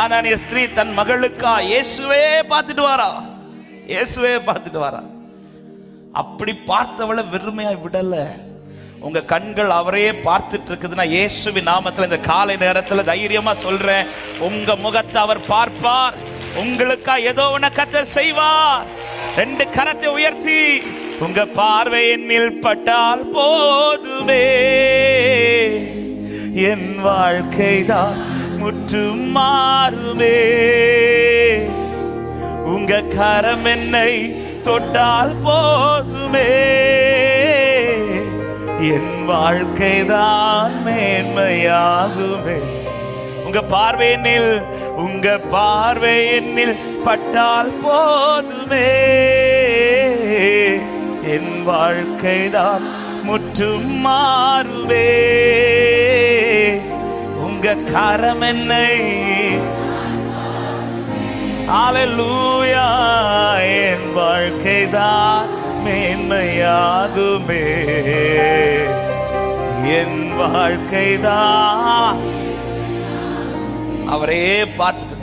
ஆனானிய ஸ்திரீ தன் மகளுக்கா இயேசுவே பார்த்துட்டு வாரா. இயேசுவே பார்த்துட்டு வாரா. அப்படி பார்த்தவளை வெறுமையா விடல. உங்க கண்கள் அவரையே பார்த்துட்டு இருக்குதுன்னா இயேசுவின் நாமத்துல இந்த காலை நேரத்துல தைரியமா சொல்றேன். உங்க முகத்தை அவர் பார்ப்பார். உங்களுக்கா ஏதோ ஒன்று கத்த செய்வார். ரெண்டு கரத்தை உயர்த்தி உங்க பார்வை என்னில் பட்டால் போதுமே. என் வாழ்க்கைதான் முற்று மாறுமே. உங்க கரம் என்னை தொட்டால் போதுமே. என் வாழ்க்கைதான் மேன்மையாகுமே. உங்க பார்வையினில் உங்க பார்வையினில் பட்டால் போதுமே. என் வாழ்க்கைதான் முற்றும் மாறுமே. உங்க கரம் என்னை Hallelujah, என் வாழ்க்கைதான் மேன்மையாகுமே. என் வாழ்க்கைதான். அவரையே பார்த்துட்டு